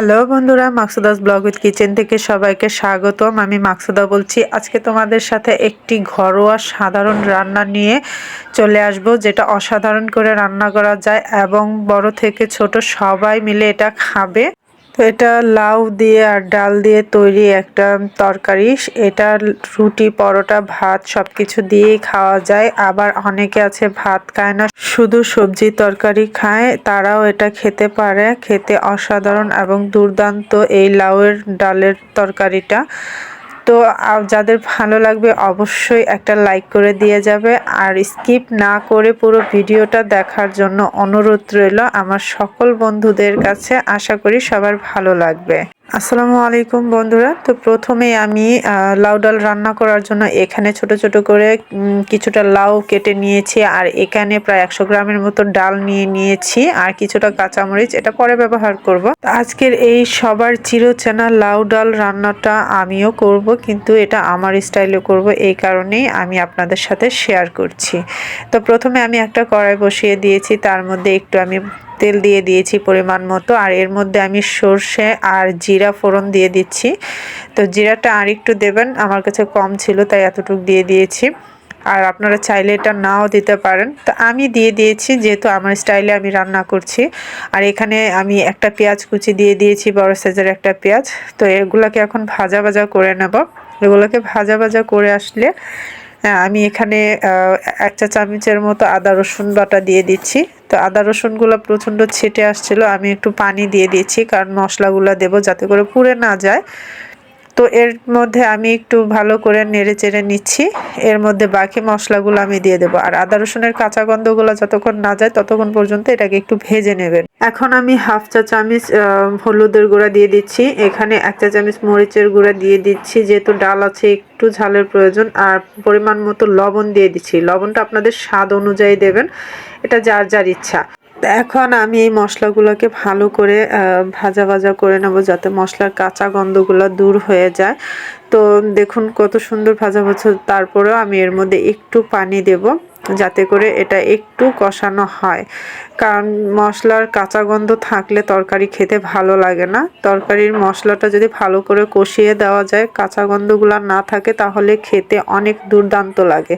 Hello বন্ধুরা, মাকসুদাস blog with kitchen থেকে সবাইকে স্বাগতম। আমি মাকসুদা বলছি, আজকে তোমাদের সাথে একটি ঘরোয়া সাধারণ রান্না নিয়ে চলে আসব, যেটা অসাধারণ করে রান্না করা যায় এবং বড় থেকে ছোট সবাই মিলে এটা খাবে। এটা লাউ দিয়ে আর ডাল দিয়ে তৈরি একটা তরকারি। এটা রুটি, পরোটা, ভাত সব কিছু দিয়েই খাওয়া যায়। আবার অনেকে আছে ভাত খায় না, শুধু সবজি তরকারি খায়। তারাও এটা খেতে পারে। খেতে অসাধারণ এবং দুর্দান্ত এই লাউয়ের ডালের তরকারিটা। তো যাদের ভালো লাগবে অবশ্যই একটা লাইক করে দিয়ে যাবে। আর স্কিপ না করে পুরো ভিডিওটা দেখার জন্য অনুরোধ রইল আমার সকল বন্ধুদের কাছে। আশা করি সবার ভালো লাগবে। আসসালামু আলাইকুম বন্ধুরা। তো প্রথমে আমি লাউ ডাল রান্না করার জন্য এখানে ছোট ছোট করে কিছুটা লাউ কেটে নিয়েছি আর এখানে প্রায় একশো গ্রামের মতো ডাল নিয়ে নিয়েছি আর কিছুটা কাঁচামরিচ। এটা পরে ব্যবহার করব। আজকের এই সবার চিরচেনা লাউ ডাল রান্নাটা আমিও করব, কিন্তু এটা আমার স্টাইলে করব। এই কারণেই আমি আপনাদের সাথে শেয়ার করছি। তো প্রথমে আমি একটা কড়াই বসিয়ে দিয়েছি। তার মধ্যে একটু আমি তেল দিয়ে দিয়েছি পরিমাণ মতো, আর এর মধ্যে আমি সর্ষে আর জিরা ফোড়ন দিয়ে দিচ্ছি। তো জিরাটা আর একটু দেবেন, আমার কাছে কম ছিল, তাই এতটুকু দিয়ে দিয়েছি। আর আপনারা চাইলে এটা নাও দিতে পারেন। তো আমি দিয়ে দিয়েছি, যেহেতু আমার স্টাইলে আমি রান্না করছি। আর এখানে আমি একটা পেঁয়াজ কুচি দিয়ে দিয়েছি, বড় সাইজের একটা পেঁয়াজ। তো এগুলোকে এখন ভাজা ভাজা করে নেব। এগুলোকে ভাজা ভাজা করে আসলে আমি এখানে এক চা চামচের মতো আদা রসুন বাটা দিয়ে দিচ্ছি। তো আদা রসুনগুলো প্রচণ্ড ছেটে আসছিল, আমি একটু পানি দিয়ে দিয়েছি, কারণ মশলাগুলো দেবো যাতে করে পুড়ে না যায়। তো এর মধ্যে আমি একটু ভালো করে নেড়ে চেড়ে নিচ্ছি। এর মধ্যে বাকি মশলাগুলো আমি দিয়ে দেবো। আর আদা রসুনের কাঁচা গন্ধগুলো যতক্ষণ না যায় ততক্ষণ পর্যন্ত এটাকে একটু ভেজে নেবেন। এখন আমি হাফ চা চামচ হলুদের গুঁড়া দিয়ে দিচ্ছি। এখানে এক চা চামচ মরিচের গুঁড়া দিয়ে দিচ্ছি। যেহেতু ডাল আছে, একটু ঝালের প্রয়োজন। আর পরিমাণ মতো লবণ দিয়ে দিচ্ছি। লবণটা আপনাদের স্বাদ অনুযায়ী দেবেন। এটা যার যার ইচ্ছা। এখন আমি এই মশলাগুলোকে ভালো করে ভাজা ভাজা করে নেব যাতে মশলার কাঁচা গন্ধগুলো দূর হয়ে যায়। তো দেখুন কত সুন্দর ভাজা ভাজা তারপরেও আমি এর মধ্যে একটু পানি দেব যাতে করে এটা একটু কষানো হয়। কারণ মশলার কাঁচা গন্ধ থাকলে তরকারি খেতে ভালো লাগে না। তরকারির মশলাটা যদি ভালো করে কষিয়ে দেওয়া যায়, কাঁচা গন্ধগুলো না থাকে, তাহলে খেতে অনেক দুর্দান্ত লাগে।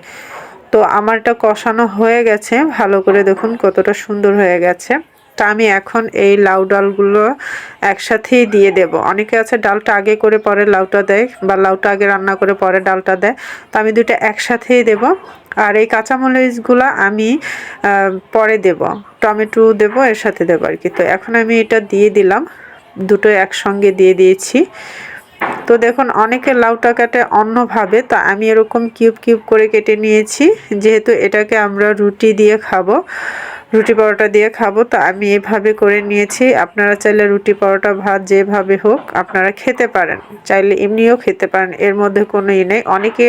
তো আমারটা কষানো হয়ে গেছে। ভালো করে দেখুন কতটা সুন্দর হয়ে গেছে। তা আমি এখন এই লাউ ডালগুলো একসাথেই দিয়ে দেব। অনেকে আছে ডালটা আগে করে পরে লাউটা দেয় বা লাউটা আগে রান্না করে পরে ডালটা দেয়। তো আমি দুটো একসাথেই দেব। আর এই কাঁচামরিচগুলো আমি পরে দেব। টমেটো দেব, এর সাথে দেবো আর কি। তো এখন আমি এটা দিয়ে দিলাম। দুটো একসঙ্গে দিয়ে দিয়েছি। তো দেখুন, অনেকে লাউটা কাটে অন্যভাবে, তা আমি এরকম কিউব কিউব করে কেটে নিয়েছি। যেহেতু এটাকে আমরা রুটি দিয়ে খাব, রুটি পরোটা দিয়ে খাব, তা আমি এভাবে করে নিয়েছি। আপনারা চাইলে রুটি পরোটা, ভাত যেভাবে হোক, আপনারা খেতে পারেন। চাইলে এমনিও খেতে পারেন, এর মধ্যে কোনো ই নেই। অনেকে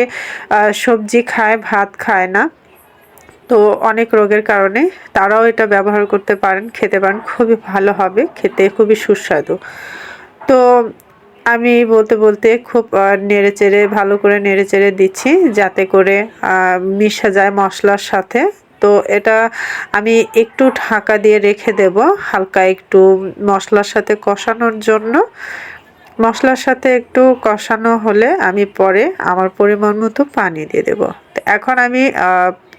সবজি খায়, ভাত খায় না। তো অনেক রোগের কারণে তারাও এটা ব্যবহার করতে পারেন, খেতে পারেন। খুবই ভালো হবে, খেতে খুবই সুস্বাদু। তো আমি বলতে বলতে খুব নেড়ে চেড়ে ভালো করে নেড়ে চেড়ে দিচ্ছি যাতে করে মিশা যায় মশলার সাথে। তো এটা আমি একটু ঢাকা দিয়ে রেখে দেব হালকা একটু মশলার সাথে কষানোর জন্য। মশলার সাথে একটু কষানো হলে আমি পরে আমার পরিমাণ মতো পানি দিয়ে দেব। এখন আমি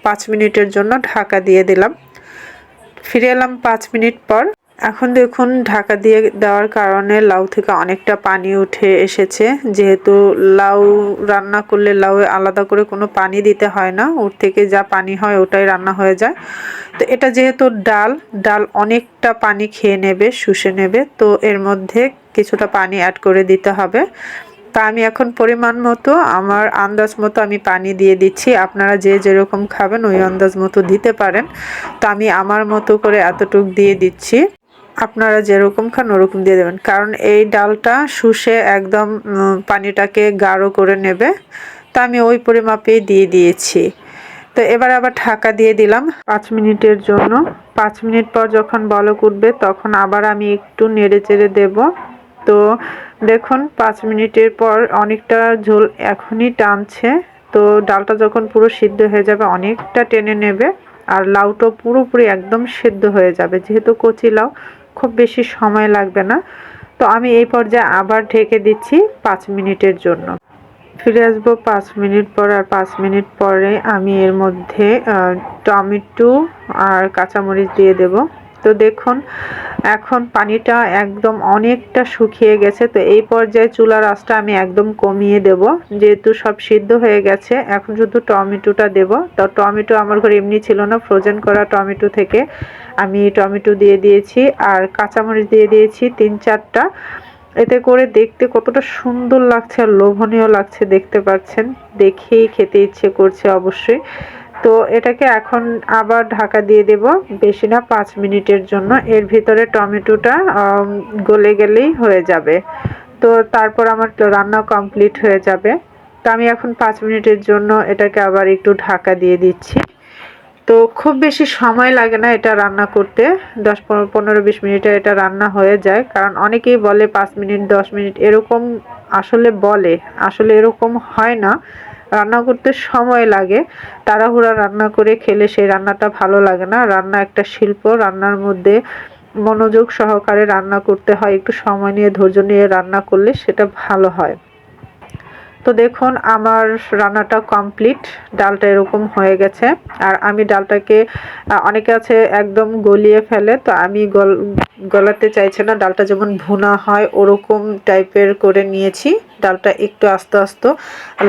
পাঁচ মিনিটের জন্য ঢাকা দিয়ে দিলাম। ফিরে এলাম পাঁচ মিনিট পর। এখন দেখুন, ঢাকা দিয়ে দেওয়ার কারণে লাউ থেকে অনেকটা পানি উঠে এসেছে। যেহেতু লাউ রান্না করলে লাউ আলাদা করে কোনো পানি দিতে হয় না, ওর থেকে যা পানি হয় ওটাই রান্না হয়ে যায়। তো এটা যেহেতু ডাল ডাল অনেকটা পানি খেয়ে নেবে, শুষে নেবে, তো এর মধ্যে কিছুটা পানি অ্যাড করে দিতে হবে। তা আমি এখন পরিমাণ মতো, আমার আন্দাজ মতো আমি পানি দিয়ে দিচ্ছি। আপনারা যে যেরকম খাবেন, ওই আন্দাজ মতো দিতে পারেন। তো আমি আমার মতো করে এতটুক দিয়ে দিচ্ছি। আপনারা যেরকম খান, ওরকম দিয়ে দেবেন। কারণ এই ডালটা শুষে একদম পানিটাকে গাঢ় করে নেবে। তা আমি ওই পরিমাপেই দিয়ে দিয়েছি। তো এবার আবার ঢাকা দিয়ে দিলাম পাঁচ মিনিটের জন্য। পাঁচ মিনিট পর যখন বলক উঠবে, তখন আবার আমি একটু নেড়ে চেড়ে দেব। তো দেখুন, পাঁচ মিনিটের পর অনেকটা ঝোল এখনই টানছে। তো ডালটা যখন পুরো সিদ্ধ হয়ে যাবে, অনেকটা টেনে নেবে। আর লাউটা পুরোপুরি একদম সেদ্ধ হয়ে যাবে, যেহেতু কচি লাউ। খুব বেশি সময় লাগবে না। তো আমি এই পর্যায়ে আবার ঢেকে দিচ্ছি পাঁচ মিনিটের জন্য। ফিরে আসব পাঁচ মিনিট পর আর পাঁচ মিনিট পরে আমি এর মধ্যে টমেটো আর কাঁচামরিচ দিয়ে দেব। তো দেখুন, এখন পানিটা একদম অনেকটা শুকিয়ে গেছে। তো এই পর্যায়ে চুলার আঁচটা আমি একদম কমিয়ে দেব। যেহেতু সব সিদ্ধ হয়ে গেছে, এখন শুধু টমেটোটা দেব। তো টমেটো আমার ঘরে এমনি ছিল না ফ্রোজেন করা টমেটো থেকে আমি টমেটো দিয়ে দিয়েছি আর কাঁচামরিচ দিয়ে দিয়েছি তিন চারটা। এতে করে দেখতে কতটা সুন্দর লাগছে আর লোভনীয় লাগছে দেখতে পাচ্ছেন। দেখেই খেতে ইচ্ছে করছে অবশ্যই। তো এটাকে এখন আবার ঢাকা দিয়ে দেব বেশি না পাঁচ মিনিটের জন্য। এর ভিতরে টমেটোটা গলে গেলেই হয়ে যাবে। তো তারপর আমার রান্না কমপ্লিট হয়ে যাবে। তো আমি এখন পাঁচ মিনিটের জন্য এটাকে আবার একটু ঢাকা দিয়ে দিচ্ছি। তো খুব বেশি সময় লাগে না এটা রান্না করতে। দশ পনেরো বিশ মিনিটে এটা রান্না হয়ে যায়। কারণ অনেকেই বলে পাঁচ মিনিট, দশ মিনিট এরকম আসলে বলে। আসলে এরকম হয় না। রান্না করতে সময় লাগে। তাড়াহুড়া রান্না করে খেলে সেই রান্নাটা ভালো লাগে না। রান্না একটা শিল্প, রান্নার মধ্যে মনোযোগ সহকারে রান্না করতে হয়, একটু সময় নিয়ে, ধৈর্য নিয়ে রান্না করলে সেটা ভালো হয়। তো দেখুন, আমার রান্নাটা কমপ্লিট। ডালটা এরকম হয়ে গেছে। আর আমি ডালটাকে অনেকে আছে একদম গলিয়ে ফেলে, তো আমি গল গলাতে চাইছে না, ডালটা যেমন ভুনা হয় ওরকম টাইপের করে নিয়েছি। ডালটা একটু আস্তে আস্তে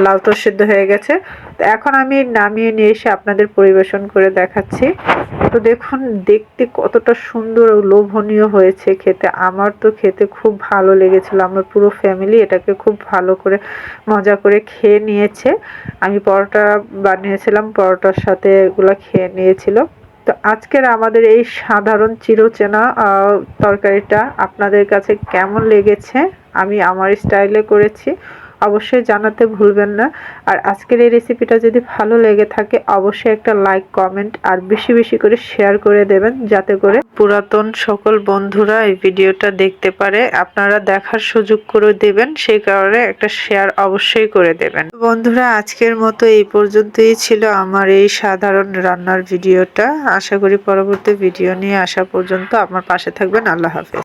লাউটা সিদ্ধ হয়ে গেছে। তো এখন আমি নামিয়ে নিয়ে এসে আপনাদের পরিবেশন করে দেখাচ্ছি। তো দেখুন, দেখতে কতটা সুন্দর ও লোভনীয় হয়েছে খেতে। আমার তো খেতে খুব ভালো লেগেছিল। আমার পুরো ফ্যামিলি এটাকে খুব ভালো করে, মজা করে খেয়ে নিয়েছে। আমি পরোটা বানিয়েছিলাম, পরোটার সাথে এগুলো খেয়ে নিয়েছিল। তো আজকের আমাদের এই সাধারণ চিরচেনা তরকারিটা আপনাদের কাছে কেমন লেগেছে? আমি আমার স্টাইলে করেছি। অবশ্যই জানাতে ভুলবেন না। আর আজকের এই রেসিপিটা যদি ভালো লেগে থাকে, অবশ্যই একটা লাইক কমেন্ট আর বেশি বেশি করে শেয়ার করে দেবেন, যাতে করে পুরাতন সকল বন্ধুরা এই ভিডিওটা দেখতে পারে। আপনারা দেখার সুযোগ করে দেবেন, সেই কারণে একটা শেয়ার অবশ্যই করে দেবেন। বন্ধুরা, আজকের মতো এই পর্যন্তই ছিল আমার এই সাধারণ রান্নার ভিডিওটা আশা করি পরবর্তী ভিডিও নিয়ে আসা পর্যন্ত আমার পাশে থাকবেন। আল্লাহ হাফেজ।